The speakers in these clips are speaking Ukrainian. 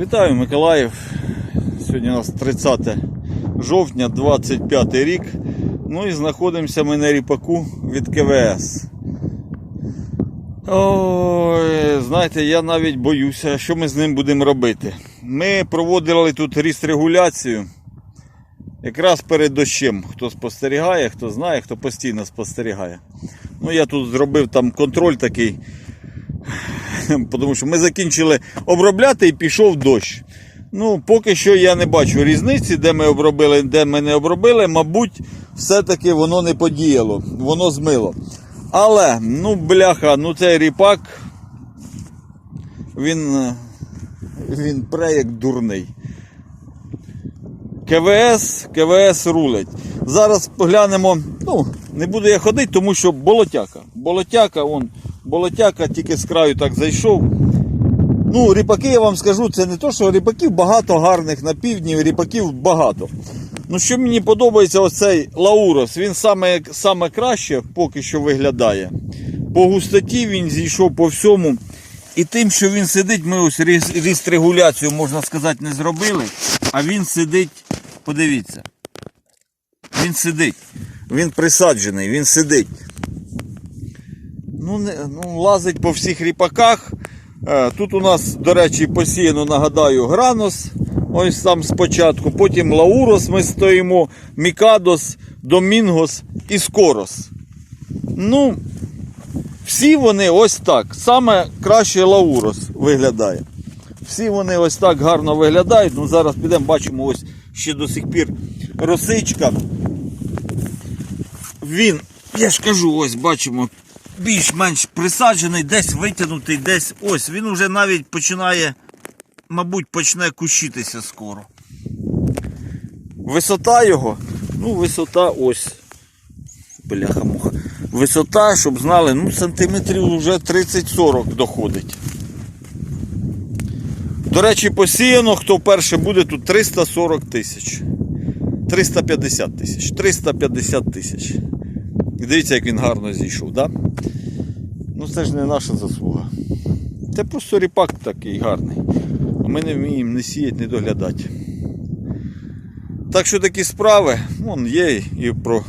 Вітаю, Миколаїв. Сьогодні у нас 30 жовтня, 25 рік. Ну і знаходимося ми на ріпаку від КВС. Ой, знаєте, я навіть боюся, що ми з ним будемо робити. Ми проводили тут регуляцію якраз перед дощем. Хто спостерігає, хто знає, хто постійно спостерігає. Ну, я тут зробив там контроль такий. Тому що ми закінчили обробляти і пішов дощ. Ну, поки що я не бачу різниці, де ми обробили, де ми не обробили. Мабуть, все-таки воно не подіяло, воно змило. Але, ну, бляха, ну цей ріпак, він, він пре як дурний. КВС, КВС рулить. Зараз поглянемо, ну, не буду я ходити, тому що болотяка. Болотяка, он, болотяка тільки з краю так зайшов. Ну, ріпаки, я вам скажу, це не то, що ріпаків багато гарних на півдні, ріпаків багато. Ну, що мені подобається, оцей Лаурос, він саме, саме краще поки що виглядає. По густоті він зійшов по всьому. І тим, що він сидить, ми ось ріст, ріст регуляцію, можна сказати, не зробили. А він сидить, подивіться. Він сидить. Він присаджений, він сидить. Ну, не, ну, лазить по всіх ріпаках. Е, Тут у нас, до речі, посіяно, нагадаю, гранос. Ось там спочатку. Потім Лаурос ми стоїмо, Мікадос, Домінгос і Скорос. Ну, всі вони ось так. Саме краще Лаурос виглядає. Всі вони ось так гарно виглядають. Ну, зараз підемо, бачимо, ось ще до сих пір росичка. Він, я ж кажу, ось бачимо, більш-менш присаджений, десь витягнутий, десь ось. Він уже навіть починає, мабуть, почне кущитися скоро. Висота його, ну, висота ось. Бляха-муха. Висота, щоб знали, ну, сантиметрів вже 30-40 доходить. До речі, посіяно, хто перше буде, тут 340 тисяч. 350 тисяч. 350 тисяч. Дивіться, як він гарно зійшов, да? Ну це ж не наша заслуга. Це просто ріпак такий гарний. А ми не вміємо не сіяти, не доглядати. Так що такі справи, вон є і про,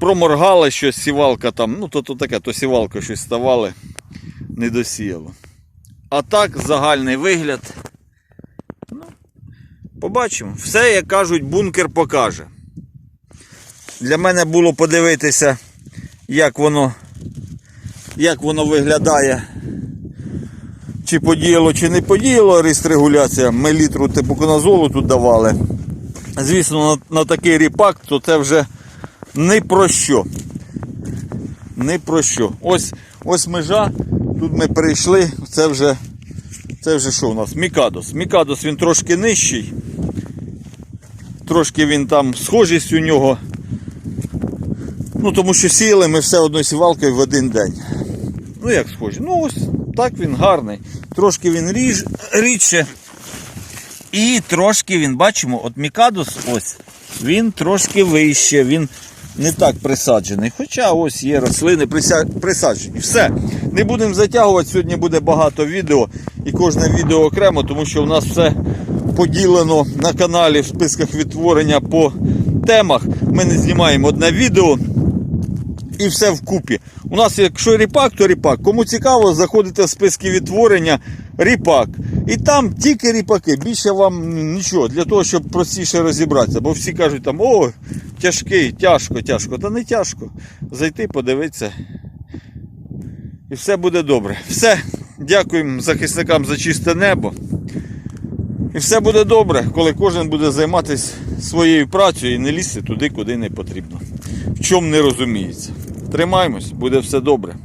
проморгали щось, сівалка там, ну то, то таке, то сівалка щось ставали, не досіяло. А так, загальний вигляд. Ну, побачимо. Все, як кажуть, бункер покаже. Для мене було подивитися, як воно, як воно виглядає. Чи подіяло, чи не подіяло регуляція. Ми літру типоконазолу тут давали. Звісно, на, на такий ріпак, то це вже не про що. Не про що. Ось, ось межа. Тут ми перейшли. Це вже, це вже що у нас? Мікадос. Мікадос він трошки нижчий. Трошки він там схожість у нього. Ну, тому що сіяли ми все одною сівалкою в один день. Ну як схожі? Ну ось так він гарний. Трошки він ріж, рідше. І трошки він, бачимо, от Мікадос ось, він трошки вище, він не так присаджений. Хоча ось є рослини присаджені. Все. Не будемо затягувати. Сьогодні буде багато відео і кожне відео окремо, тому що в нас все поділено на каналі в списках відтворення по темах. Ми не знімаємо одне відео і все вкупі. У нас, якщо ріпак, то ріпак. Кому цікаво, заходите в списки відтворення ріпак. І там тільки ріпаки. Більше вам нічого, для того, щоб простіше розібратися. Бо всі кажуть там, о, тяжкий, тяжко, тяжко. Та не тяжко. Зайти, подивитися. І все буде добре. Все. Дякуємо захисникам за чисте небо. І все буде добре, коли кожен буде займатися своєю працею і не лізти туди, куди не потрібно. В чому не розуміється. Тримаємось, буде все добре.